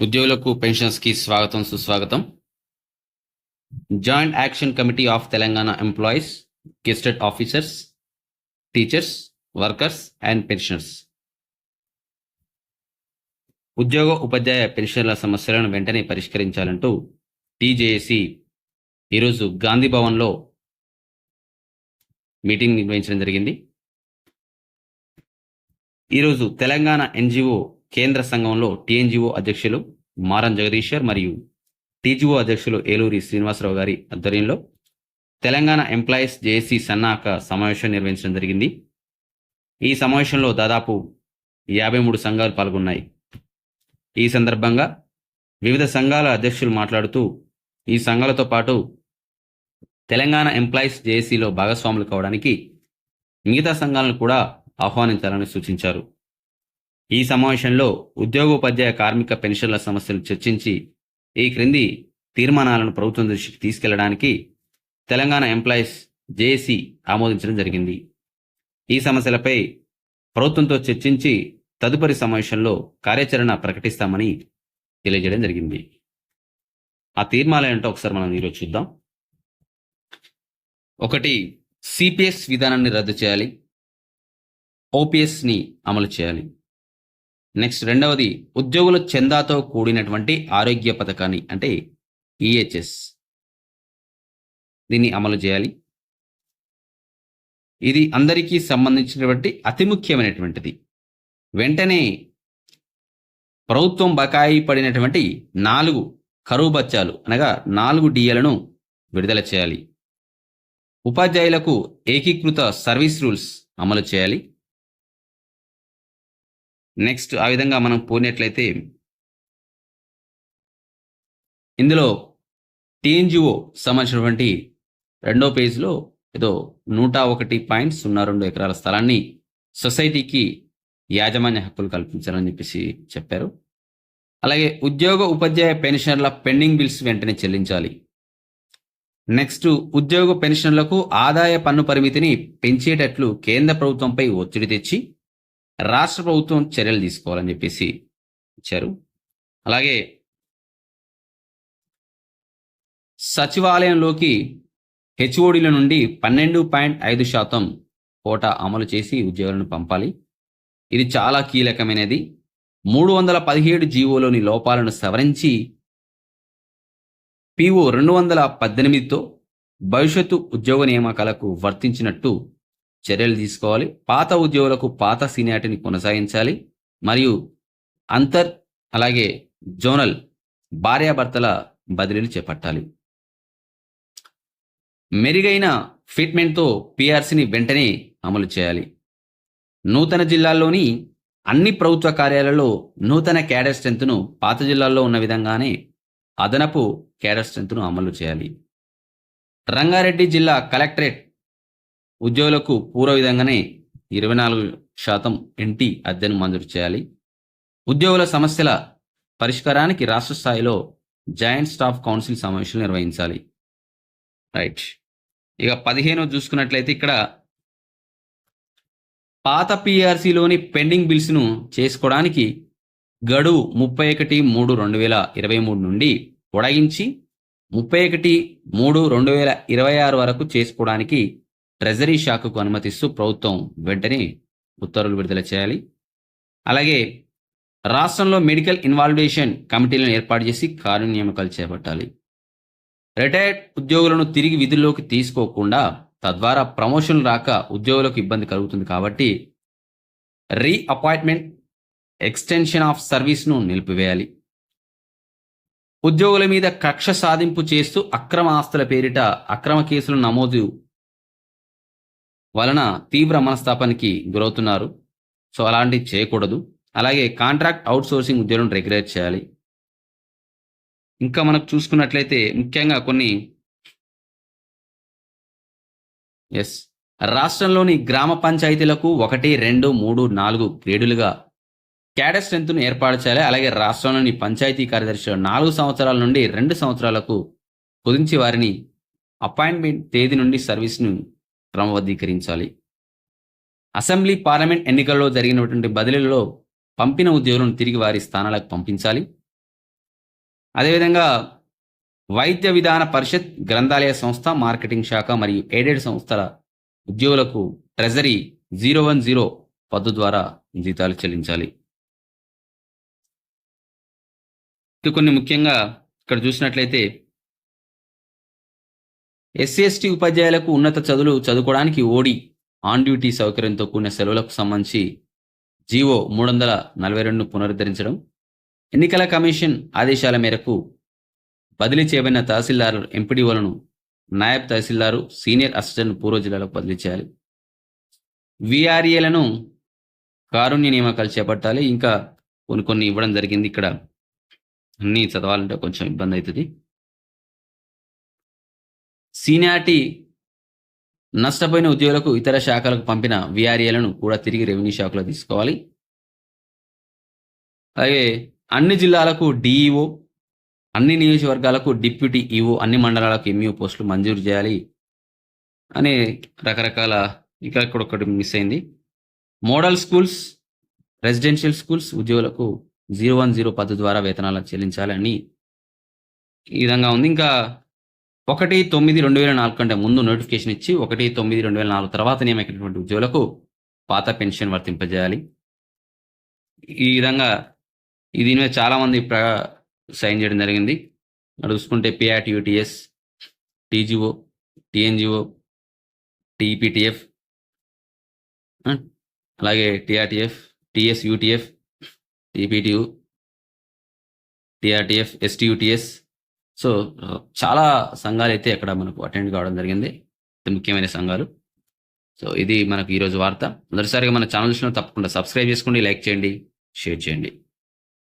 ఉద్యోగులకు పెన్షన్స్కి స్వాగతం సుస్వాగతం. Joint action committee of Telangana employees gazetted officers teachers workers and pensioners. ఉద్యోగ ఉపాధ్యాయ పెన్షన్ల సమస్యలను వెంటనే పరిష్కరించాలంటూ టీజేఏసీ ఈరోజు గాంధీ భవన్లో మీటింగ్ నిర్వహించడం జరిగింది. ఈరోజు తెలంగాణ ఎన్జిఓ కేంద్ర సంఘంలో టీఎన్జిఓ అధ్యక్షులు మారం జగదీశ్వర్ మరియు టీజీఓ అధ్యక్షులు ఏలూరి శ్రీనివాసరావు గారి ఆధ్వర్యంలో తెలంగాణ ఎంప్లాయీస్ జేఏసీ సన్నాహక సమావేశం నిర్వహించడం జరిగింది. ఈ సమావేశంలో దాదాపు యాభై మూడు సంఘాలు పాల్గొన్నాయి. ఈ సందర్భంగా వివిధ సంఘాల అధ్యక్షులు మాట్లాడుతూ ఈ సంఘాలతో పాటు తెలంగాణ ఎంప్లాయీస్ జేఏసీలో భాగస్వాములు కావడానికి మిగతా సంఘాలను కూడా ఆహ్వానించాలని సూచించారు. ఈ సమావేశంలో ఉద్యోగోపాధ్యాయ కార్మిక పెన్షన్ల సమస్యలు చర్చించి ఈ క్రింది తీర్మానాలను ప్రభుత్వం దృష్టికి తీసుకెళ్ళడానికి తెలంగాణ ఎంప్లాయీస్ జేఏసీ ఆమోదించడం జరిగింది. ఈ సమస్యలపై ప్రభుత్వంతో చర్చించి తదుపరి సమావేశంలో కార్యాచరణ ప్రకటిస్తామని తెలియజేయడం జరిగింది. ఆ తీర్మానాలు ఏంటో ఒకసారి మనం ఈరోజు చూద్దాం. ఒకటి సిపిఎస్ విధానాన్ని రద్దు చేయాలి. ఓపీఎస్ని అమలు చేయాలి. నెక్స్ట్ రెండవది ఉద్యోగుల చందాతో కూడినటువంటి ఆరోగ్య పథకాన్ని అంటే ఈహెచ్ఎస్ దీన్ని అమలు చేయాలి. ఇది అందరికీ సంబంధించినటువంటి అతి ముఖ్యమైనటువంటిది. వెంటనే ప్రభుత్వం బకాయి పడినటువంటి నాలుగు కరువు బచ్చాలు అనగా నాలుగు డిఎలను విడుదల చేయాలి. ఉపాధ్యాయులకు ఏకీకృత సర్వీస్ రూల్స్ అమలు చేయాలి. నెక్స్ట్ ఆ విధంగా మనం పోయినట్లయితే ఇందులో టీఎన్జిఓ సంబంధించినటువంటి రెండో పేజ్లో ఏదో నూట ఒకటి పాయింట్ సున్నా రెండు ఎకరాల స్థలాన్ని సొసైటీకి యాజమాన్య హక్కులు కల్పించాలని చెప్పేసి చెప్పారు. అలాగే ఉద్యోగ ఉపాధ్యాయ పెన్షనర్ల పెండింగ్ బిల్స్ వెంటనే చెల్లించాలి. నెక్స్ట్ ఉద్యోగ పెన్షన్లకు ఆదాయ పన్ను పరిమితిని పెంచేటట్లు కేంద్ర ప్రభుత్వంపై ఒత్తిడి తెచ్చి రాష్ట్ర ప్రభుత్వం చర్యలు తీసుకోవాలని చెప్పేసి ఇచ్చారు. అలాగే సచివాలయంలోకి హెచ్ఓడిల నుండి పన్నెండు పాయింట్ ఐదు శాతం కోట అమలు చేసి ఉద్యోగులను పంపాలి. ఇది చాలా కీలకమైనది. మూడు వందల పదిహేడు జీవోలోని లోపాలను సవరించి పిఓ రెండు వందల పద్దెనిమిదితో భవిష్యత్తు ఉద్యోగ నియామకాలకు వర్తించినట్టు చర్యలు తీసుకోవాలి. పాత ఉద్యోగులకు పాత సీనియారిటీని కొనసాగించాలి. మరియు అంతర్ అలాగే జోనల్ భార్యాభర్తల బదిలీలు చేపట్టాలి. మెరుగైన ఫిట్మెంట్తో పిఆర్సీని వెంటనే అమలు చేయాలి. నూతన జిల్లాల్లోని అన్ని ప్రభుత్వ కార్యాలయాల్లో నూతన క్యాడర్ స్ట్రెంత్ను పాత జిల్లాల్లో ఉన్న విధంగానే అదనపు క్యాడర్ స్ట్రెంత్ను అమలు చేయాలి. రంగారెడ్డి జిల్లా కలెక్టరేట్ ఉద్యోగులకు పూర్వ విధంగానే ఇరవై నాలుగు శాతం ఎన్టీ అద్దెను మంజూరు చేయాలి. ఉద్యోగుల సమస్యల పరిష్కారానికి రాష్ట్ర స్థాయిలో జాయింట్ స్టాఫ్ కౌన్సిల్ సమావేశాలు నిర్వహించాలి. రైట్. ఇక పదిహేను చూసుకున్నట్లయితే ఇక్కడ పాత పిఆర్సీలోని పెండింగ్ బిల్స్ను చేసుకోవడానికి గడువు ముప్పై ఒకటి మూడు రెండు వేల ఇరవై మూడు నుండి పొడగించి ముప్పై ఒకటి మూడు రెండు వేల ఇరవై ఆరు వరకు చేసుకోవడానికి ట్రెజరీ శాఖకు అనుమతిస్తూ ప్రభుత్వం వెంటనే ఉత్తర్వులు విడుదల చేయాలి. అలాగే రాష్ట్రంలో మెడికల్ ఇన్వాల్వేషన్ కమిటీలను ఏర్పాటు చేసి కార్యనియామకాలు చేపట్టాలి. రిటైర్డ్ ఉద్యోగులను తిరిగి విధుల్లోకి తీసుకోకుండా తద్వారా ప్రమోషన్ రాక ఉద్యోగులకు ఇబ్బంది కలుగుతుంది కాబట్టి రీ అపాయింట్మెంట్ ఎక్స్టెన్షన్ ఆఫ్ సర్వీస్ను నిలిపివేయాలి. ఉద్యోగుల మీద కక్ష సాధింపు చేస్తూ అక్రమ ఆస్తుల పేరిట అక్రమ కేసులు నమోదు వలన తీవ్ర మనస్తాపానికి గురవుతున్నారు. సో అలాంటివి చేయకూడదు. అలాగే కాంట్రాక్ట్ అవుట్ సోర్సింగ్ ఉద్యోగులను రెగ్యులేట్ చేయాలి. ఇంకా మనకు చూసుకున్నట్లయితే ముఖ్యంగా కొన్ని ఎస్ రాష్ట్రంలోని గ్రామ పంచాయతీలకు ఒకటి రెండు మూడు నాలుగు గ్రేడులుగా క్యాడర్ స్ట్రెంత్ను ఏర్పాటు చేయాలి. అలాగే రాష్ట్రంలోని పంచాయతీ కార్యదర్శులు నాలుగు సంవత్సరాల నుండి రెండు సంవత్సరాలకు కుదించి వారిని అపాయింట్మెంట్ తేదీ నుండి సర్వీస్ను క్రమబద్ధీకరించాలి. అసెంబ్లీ పార్లమెంట్ ఎన్నికల్లో జరిగినటువంటి బదిలీలలో పంపిన ఉద్యోగులను తిరిగి వారి స్థానాలకు పంపించాలి. అదేవిధంగా వైద్య విధాన పరిషత్ గ్రంథాలయ సంస్థ మార్కెటింగ్ శాఖ మరియు ఎయిడెడ్ సంస్థల ఉద్యోగులకు ట్రెజరీ జీరో వన్ జీరో పద్దు ద్వారా జీతాలు చెల్లించాలి. కొన్ని ముఖ్యంగా ఇక్కడ చూసినట్లయితే ఎస్సీ ఎస్టీ ఉపాధ్యాయులకు ఉన్నత చదువులు చదువుకోవడానికి ఓడి ఆన్ డ్యూటీ సౌకర్యంతో కూడిన సెలవులకు సంబంధించి జీవో మూడు వందల నలభై రెండును పునరుద్ధరించడం ఎన్నికల కమిషన్ ఆదేశాల మేరకు బదిలీ చేయబడిన తహసీల్దారు ఎంపీడీఓలను నాయబ్ తహసీల్దారు సీనియర్ అసిస్టెంట్ పూర్వ జిల్లాలకు బదిలీ చేయాలి. విఆర్ఏలను కారుణ్య నియామకాలు చేపట్టాలి. ఇంకా కొన్ని కొన్ని ఇవ్వడం జరిగింది. ఇక్కడ అన్నీ చదవాలంటే కొంచెం ఇబ్బంది అవుతుంది. సీనియార్టీ నష్టపోయిన ఉద్యోగులకు ఇతర శాఖలకు పంపిన విఆర్ఏలను కూడా తిరిగి రెవెన్యూ శాఖలో తీసుకోవాలి. అలాగే అన్ని జిల్లాలకు డిఈఓ అన్ని నియోజకవర్గాలకు డిప్యూటీ ఈఓ అన్ని మండలాలకు ఎంఈఓ పోస్టులు మంజూరు చేయాలి అనే రకరకాల ఇక్కడ ఇక్కడ ఒకటి మిస్ అయింది. మోడల్ స్కూల్స్ రెసిడెన్షియల్ స్కూల్స్ ఉద్యోగులకు జీరో వన్ జీరో పద్ధతి ద్వారా వేతనాలు చెల్లించాలని ఈ విధంగా ఉంది. ఇంకా ఒకటి తొమ్మిది రెండు వేల నాలుగు కంటే ముందు నోటిఫికేషన్ ఇచ్చి ఒకటి తొమ్మిది రెండు వేల నాలుగు తర్వాత నియమైనటువంటి ఉద్యోగులకు పాత పెన్షన్ వర్తింపజేయాలి. ఈ విధంగా దీని మీద చాలామంది ప్ర సైన్ చేయడం జరిగింది. చూసుకుంటే పిఆర్టీయూటీఎస్ టీజీఓ టిఎన్జిఓ టీపీటీఎఫ్ అలాగే TRTF TS UTF TPTU TRTF STUTS so చాలా సంఘాలు అయితే అక్కడ మనకు అటెండ్ కావడం జరిగింది. ముఖ్యమైన సంఘాలు. సో ఇది మనకు ఈరోజు వార్త. మొదటిసారిగా మన ఛానల్స్లో తప్పకుండా సబ్స్క్రైబ్ చేసుకోండి లైక్ చేయండి షేర్ చేయండి.